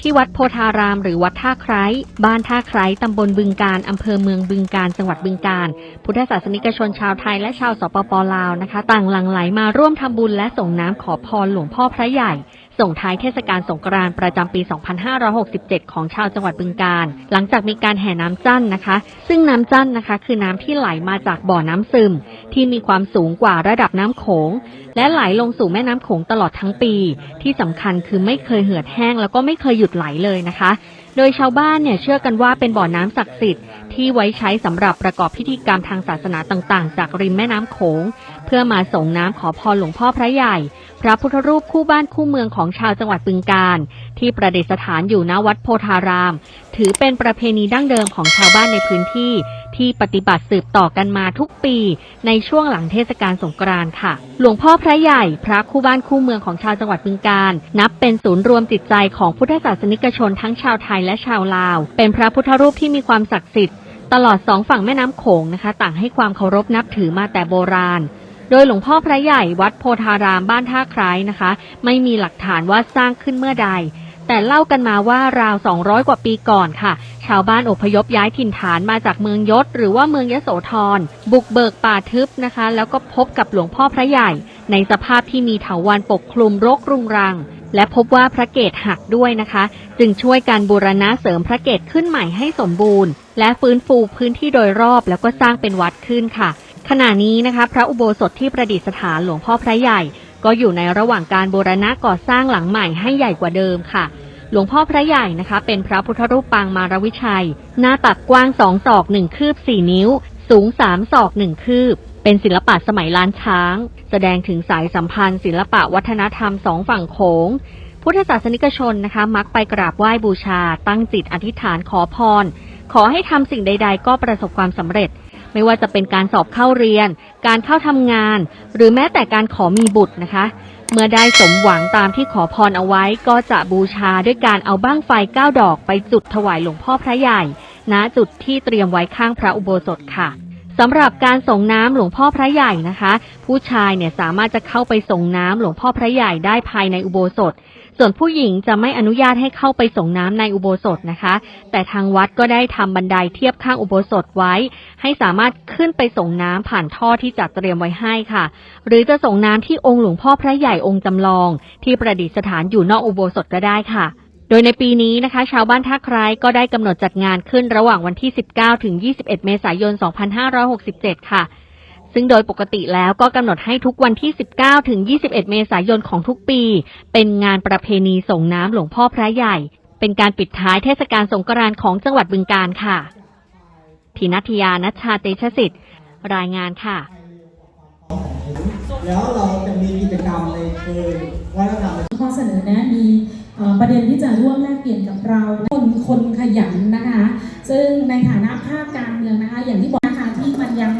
ที่วัดโพธารามหรือวัดท่าไคร้บ้านท่าไคร้ตำบลบึงการอำเภอเมืองบึงการจังหวัดบึงการ พุทธศาสนิกชนชาวไทยและชาวสปปลาวนะคะ ต่างหลั่งไหลมาร่วมทำบุญและส่งน้ำขอพรหลวงพ่อพระใหญ่ ส่งท้ายเทศกาลสงกรานต์ประจำปี 2567 ของชาวจังหวัดบึงการ หลังจากมีการแห่น้ำจั้นนะคะ ซึ่งน้ำจั้นนะคะ คือน้ำที่ไหลมาจากบ่อน้ำซึม ที่มีความสูงกว่าระดับน้ำโขง และไหลลงสู่แม่น้ำโขงตลอดทั้งปี ที่สำคัญคือไม่เคยเหือดแห้งแล้วก็ไม่เคยหยุดไหลเลยนะคะโดยชาวบ้านเนี่ยเชื่อกันว่าเป็นบ่อน้ำศักดิ์สิทธิ์ที่ไว้ใช้สำหรับประกอบพิธีกรรมทางศาสนาต่างๆ จากริมแม่น้ำโขง เพื่อมาส่งน้ำขอพรหลวงพ่อพระใหญ่ พระพุทธรูปคู่บ้านคู่เมืองของชาวจังหวัดบึงการ ที่ประดิษฐานอยู่ณวัดโพธาราม ถือเป็นประเพณีดั้งเดิมของชาวบ้านในพื้นที่ ที่ปฏิบัติสืบต่อกันมาทุกปี ในช่วงหลังเทศกาลสงกรานต์ค่ะ หลวงพ่อพระใหญ่ พระคู่บ้านคู่เมืองของชาวจังหวัดบึงการ นับเป็นศูนย์รวมจิตใจของพุทธศาสนิกชนทั้งชาวไทยและชาวลาว เป็นพระพุทธรูปที่มีความศักดิ์สิทธิ์ตลอดสองฝั่งแม่น้ำโขงนะคะ ต่างให้ความเคารพนับถือมาแต่โบราณโดยหลวงพ่อพระใหญ่วัดโพธารามบ้านท่าคล้ายนะคะ ไม่มีหลักฐานว่าสร้างขึ้นเมื่อใด แต่เล่ากันมาว่าราว 200 กว่าปีก่อนค่ะ ชาวบ้านอพยพย้ายถิ่นฐานมาจากเมืองยศ หรือว่าเมืองยโสธร บุกเบิกป่าทึบนะคะ แล้วก็พบกับหลวงพ่อพระใหญ่ ในสภาพที่มีเถาวัลย์ปกคลุมรกรุงรัง และพบว่าพระเกศหักด้วยนะคะ จึงช่วยการบูรณะเสริมพระเกศขึ้นใหม่ให้สมบูรณ์ และฟื้นฟูพื้นที่โดยรอบแล้วก็สร้างเป็นวัดขึ้นค่ะขณะนี้นะคะ พระอุโบสถที่ประดิษฐานหลวงพ่อพระใหญ่ ก็อยู่ในระหว่างการบูรณะก่อสร้างหลังใหม่ให้ใหญ่กว่าเดิมค่ะ หลวงพ่อพระใหญ่นะคะ เป็นพระพุทธรูปปางมารวิชัย หน้าตักกว้างสองศอกหนึ่งคืบสี่นิ้ว สูงสามศอกหนึ่งคืบ เป็นศิลปะสมัยล้านช้าง แสดงถึงสายสัมพันธ์ ศิลปะวัฒนธรรมสองฝั่งโขงพุทธศาสนิกชนนะคะ มักไปกราบไหว้บูชา ตั้งจิตอธิษฐานขอพร ขอให้ทำสิ่งใด ๆ ก็ประสบความสำเร็จ ไม่ว่าจะเป็นการสอบเข้าเรียน การเข้าทำงาน หรือแม้แต่การขอมีบุตรนะคะ เมื่อได้สมหวังตามที่ขอพรเอาไว้ ก็จะบูชาด้วยการเอาบ้างไฟเก้าดอกไปจุดถวายหลวงพ่อพระใหญ่ ณจุดที่เตรียมไว้ข้างพระอุโบสถค่ะสำหรับการส่งน้ำหลวงพ่อพระใหญ่นะคะ ผู้ชายเนี่ยสามารถจะเข้าไปส่งน้ำหลวงพ่อพระใหญ่ได้ภายในอุโบสถ ส่วนผู้หญิงจะไม่อนุญาตให้เข้าไปส่งน้ำในอุโบสถนะคะ แต่ทางวัดก็ได้ทำบันไดเทียบข้างอุโบสถไว้ ให้สามารถขึ้นไปส่งน้ำผ่านท่อที่จัดเตรียมไว้ให้ค่ะ หรือจะส่งน้ำที่องค์หลวงพ่อพระใหญ่องค์จำลอง ที่ประดิษฐานอยู่นอกอุโบสถก็ได้ค่ะโดยในปีนี้นะคะ ชาวบ้านท่าไคร้ก็ได้กำหนดจัดงานขึ้นระหว่างวันที่ 19 ถึง 21 เมษายน 2567 ค่ะ ซึ่งโดยปกติแล้วก็กำหนดให้ทุกวันที่ 19 ถึง 21 เมษายนของทุกปี เป็นงานประเพณีส่งน้ำหลวงพ่อพระใหญ่ เป็นการปิดท้ายเทศกาลสงกรานต์ของจังหวัดบึงการค่ะพินัทยานัชชาเตชะสิทธิ์ รายงานค่ะ แล้วเราจะมีกิจกรรมในเชิงวัฒนธรรมข้อเสนอแนะมีเอ่อประเด็นที่จะร่วมแลกเปลี่ยนกับเราคนคนขยันนะคะ ซึ่งในฐานะภาคการเมืองนะคะ อย่างที่บอกนะคะที่มันยัง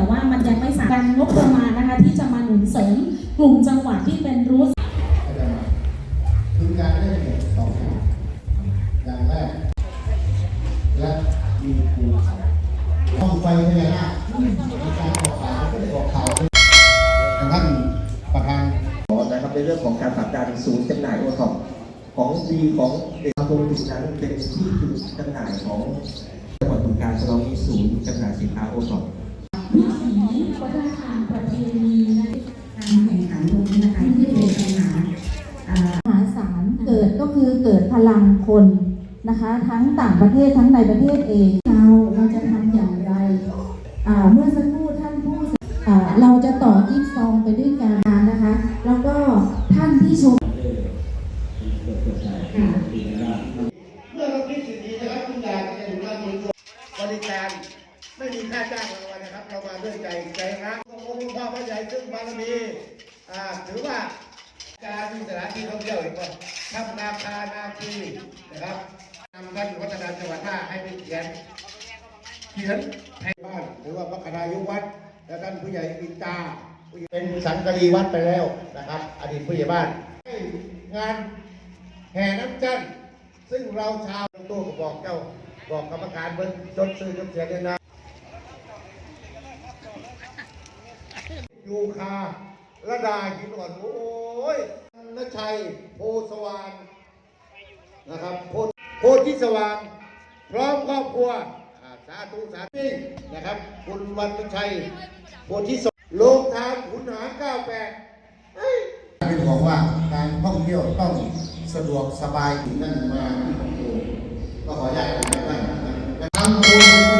แต่ว่ามันยังไม่สามารถงบประมาณนะคะ ที่จะมาหนุนเสริมกลุ่มจังหวัดที่เป็นรูทคือการได้เห็นสองอย่างอย่างแรก และมีภูเขาห้องไฟพญานาคมีการออกข่าวก็ได้ออกข่าวทางท่านประธานนะครับในเรื่องของการผลักดันศูนย์จำหน่ายโอท็อปของดีของเด็กตรงจุดนั้นเป็นที่จุดจำหน่ายของจังหวัดบึงการฉลองมีศูนย์จำหน่ายสินค้าโอท็อป วัฒนธรรมประเพณีนะการแข่งขันตรงนี้นะคะที่เป็นปัญหาอ่ามหาศาลเกิดก็คือเกิดพลังคนนะคะ ทั้งต่างประเทศทั้งในประเทศเองเราเราจะทำอย่างไรเมื่อสักครู่ท่านพูดอ่าเราจะต่อจิ๊กซอว์ไปด้วยกันนะคะ แล้วก็ท่านที่ชมค่ะ พ่อพระใหญ่ซึ่งบารมีอ่าถือว่าการมีสถานที่ท่องเที่ยวอีกคนทำนาคานาคีนะครับนำท่านวัฒนจังหวัดท่าให้ไปเขียน เขียนให้บ้านหรือว่าพระคณายุวัดและท่านผู้ใหญ่อินตาผู้เป็นสังกะรีวัดไปแล้วนะครับ อดีตผู้ใหญ่บ้านให้งานแห่น้ำจันทร์ซึ่งเราชาวตู้ก็บอกเจ้าบอกกรรมการเบิ้งจดซื้อจดเสียเลยนะ ยูคาระดาหินอ่อนโอ้ยในณชัยโพสว่างนะครับโพโพธิสว่างพร้อมครอบครัวอ่าสาธุสาธุนะครับ คุณวันชัยโพธิสว่างโรงทานขุนหาร98เฮ้ยเป็นห่วงว่าการท่องเที่ยวต้องสะดวกสบายถึงนั่นมาที่ของโตก็ขออนุญาตผมนะทำโครงการต้